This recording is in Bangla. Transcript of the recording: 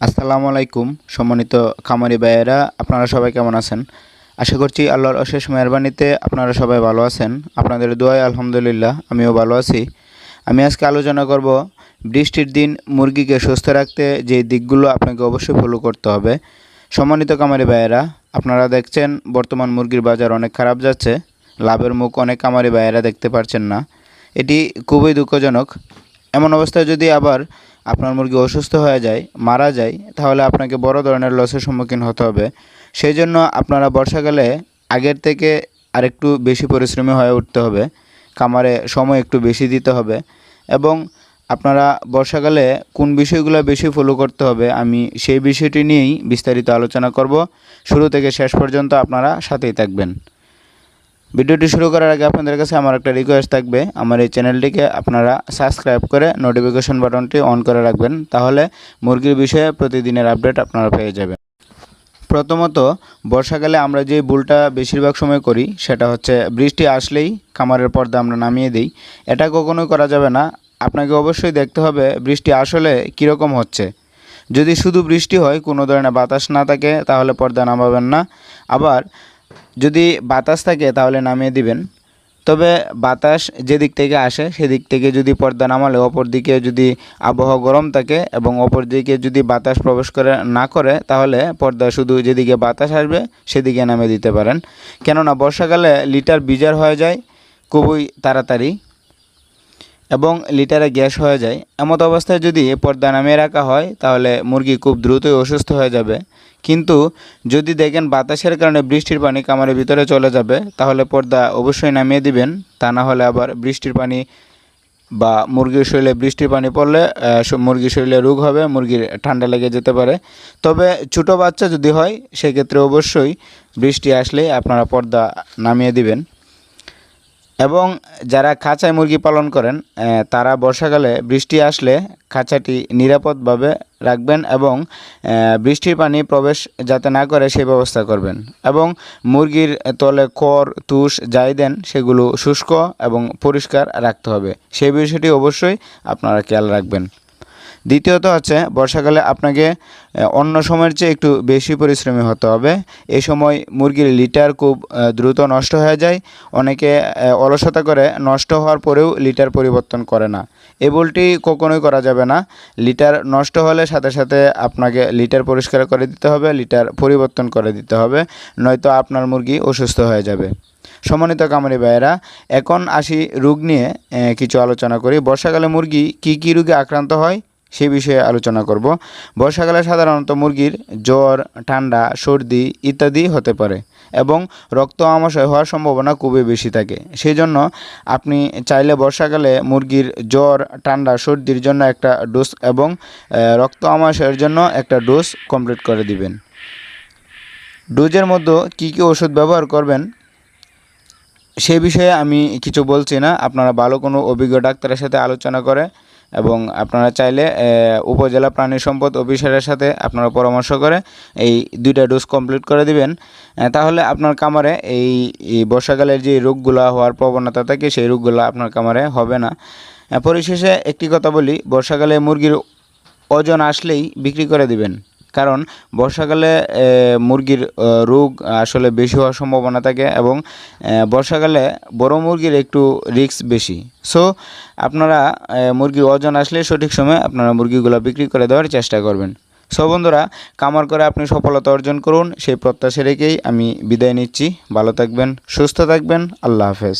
আসসালামু আলাইকুম, সম্মানিত খামারি ভাইয়েরা, আপনারা সবাই কেমন আছেন? আশা করছি আল্লাহর অশেষ মেহরবানিতে আপনারা সবাই ভালো আছেন। আপনাদের দোয়ায় আলহামদুলিল্লাহ, আমিও ভালো আছি। আমি আজকে আলোচনা করব বৃষ্টির দিন মুরগিকে সুস্থ রাখতে যে দিকগুলো আপনাকে অবশ্যই ফলো করতে হবে। সম্মানিত কামারি ভাইয়েরা, আপনারা দেখছেন, বর্তমান মুরগির বাজার অনেক খারাপ যাচ্ছে। লাভের মুখ অনেক কামারি ভাইয়েরা দেখতে পারছেন না। এটি খুবই দুঃখজনক। এমন অবস্থায় যদি আবার আপনার মুরগি অসুস্থ হয়ে যায়, মারা যায়, তাহলে আপনাকে বড় ধরনের লসের সম্মুখীন হতে হবে। সেই জন্য আপনারা বর্ষাকালে আগের থেকে আরেকটু বেশি পরিশ্রমী হয়ে উঠতে হবে। খামারে সময় একটু বেশি দিতে হবে। এবং আপনারা বর্ষাকালে কোন বিষয়গুলো বেশি ফলো করতে হবে, আমি সেই বিষয়টি নিয়েই বিস্তারিত আলোচনা করব। শুরু থেকে শেষ পর্যন্ত আপনারা সাথেই থাকবেন। ভিডিওটি শুরু করার আগে আপনাদের কাছে আমার একটা রিকোয়েস্ট থাকবে। আমার এই চ্যানেলটিকে আপনারা সাবস্ক্রাইব করে নোটিফিকেশন বাটনটি অন করে রাখবেন, তাহলে মুরগির বিষয়ে প্রতিদিনের আপডেট আপনারা পেয়ে যাবেন। প্রথমত, বর্ষাকালে আমরা যে ভুলটা বেশিরভাগ সময় করি, সেটা হচ্ছে বৃষ্টি আসলেই খামারের পর্দা আমরা নামিয়ে দিই। এটা কখনোই করা যাবে না। আপনাকে অবশ্যই দেখতে হবে বৃষ্টি আসলে কীরকম হচ্ছে। যদি শুধু বৃষ্টি হয়, কোনো ধরনের বাতাস না থাকে, তাহলে পর্দা নামাবেন না। আবার যদি বাতাস থাকে তাহলে নামিয়ে দিবেন। তবে বাতাস যেদিক থেকে আসে, সেদিক থেকে যদি পর্দা নামালে, অপর দিকে যদি আবহাওয়া গরম থাকে এবং অপর দিকে যদি বাতাস প্রবেশ করে, না করে, তাহলে পর্দা শুধু যেদিকে বাতাস আসবে, সেদিকে নামিয়ে দিতে পারেন। কেননা বর্ষাকালে লিটার বিজার হয়ে যায়, খুবই তাড়াতাড়ি। এবং লিটারে গ্যাস হয়ে যায়। এমত অবস্থায় যদি পর্দা নামিয়ে রাখা হয়, তাহলে মুরগি খুব দ্রুতই অসুস্থ হয়ে যাবে। কিন্তু যদি দেখেন বাতাসের কারণে বৃষ্টির পানি কামারের ভিতরে চলে যাবে, তাহলে পর্দা অবশ্যই নামিয়ে দিবেন। তা না হলে আবার বৃষ্টির পানি বা মুরগির শরীরে বৃষ্টির পানি পড়লে মুরগির শরীরে রোগ হবে, মুরগির ঠান্ডা লেগে যেতে পারে। তবে ছোটো বাচ্চা যদি হয়, সেক্ষেত্রে অবশ্যই বৃষ্টি আসলেই আপনারা পর্দা নামিয়ে দিবেন। এবং যারা খাঁচায় মুরগি পালন করেন তারা বর্ষাকালে বৃষ্টি আসলে খাঁচাটি নিরাপদভাবে রাখবেন এবং বৃষ্টির পানি প্রবেশ যাতে না করে সেই ব্যবস্থা করবেন। এবং মুরগির তলে খড়, তুষ যাই দেন, সেগুলো শুষ্ক এবং পরিষ্কার রাখতে হবে। সেই বিষয়টি অবশ্যই আপনারা খেয়াল রাখবেন। দ্বিতীয়ত হচ্ছে, বর্ষাকালে আপনাকে অন্য সময়ের চেয়ে একটু বেশি পরিশ্রমী হতে হবে। এই সময় মুরগির লিটার খুব দ্রুত নষ্ট হয়ে যায়। অনেকে অলসতা করে নষ্ট হওয়ার পরেও লিটার পরিবর্তন করে না। এ বলটি কখনোই করা যাবে না। লিটার নষ্ট হলে সাথে সাথে আপনাকে লিটার পরিষ্কার করে দিতে হবে, লিটার পরিবর্তন করে দিতে হবে, নয়তো আপনার মুরগি অসুস্থ হয়ে যাবে। সমন্বিত কামারি ভাইয়েরা, এখন আসি রোগ নিয়ে কিছু আলোচনা করি। বর্ষাকালে মুরগি কি কি রোগে আক্রান্ত হয়? সে বিষয়ে আলোচনা করব। বর্ষাকালে সাধারণত মুরগির জ্বর, ঠান্ডা, সর্দি ইত্যাদি হতে পারে এবং রক্ত আমাশয় হওয়ার সম্ভাবনা খুবই বেশি থাকে। সেই জন্য আপনি চাইলে বর্ষাকালে মুরগির জ্বর, ঠান্ডা, সর্দির জন্য একটা ডোজ এবং রক্ত আমাশয়ের জন্য একটা ডোজ কমপ্লিট করে দিবেন। ডোজের মধ্যে কি কি ওষুধ ব্যবহার করবেন? সে বিষয়ে আমি কিছু বলছি না। আপনারা ভালো কোনো অভিজ্ঞ ডাক্তারের সাথে আলোচনা করে এবং আপনারা চাইলে উপজেলা প্রাণী সম্পদ অফিসারের সাথে আপনারা পরামর্শ করে এই দুইটা ডোজ কমপ্লিট করে দিবেন। তাহলে আপনার কামারে এই বর্ষাকালের যে রোগগুলো হওয়ার প্রবণতা থাকে, সেই রোগগুলো আপনার কামারে হবে না। পরিশেষে একটি কথা বলি, বর্ষাকালে মুরগির ওজন আসলেই বিক্রি করে দিবেন। কারণ বর্ষাকালে মুরগির রোগ আসলে বেশি হওয়ার সম্ভাবনা থাকে এবং বর্ষাকালে বড় মুরগির একটু রিস্ক বেশি। সো আপনারা মুরগির ওজন আসলে সঠিক সময়ে আপনারা মুরগিগুলো বিক্রি করে দেওয়ার চেষ্টা করবেন। সো বন্ধুরা, কামার করে আপনি সফলতা অর্জন করুন, সেই প্রত্যাশা রেখেই আমি বিদায় নিচ্ছি। ভালো থাকবেন, সুস্থ থাকবেন, আল্লাহ হাফেজ।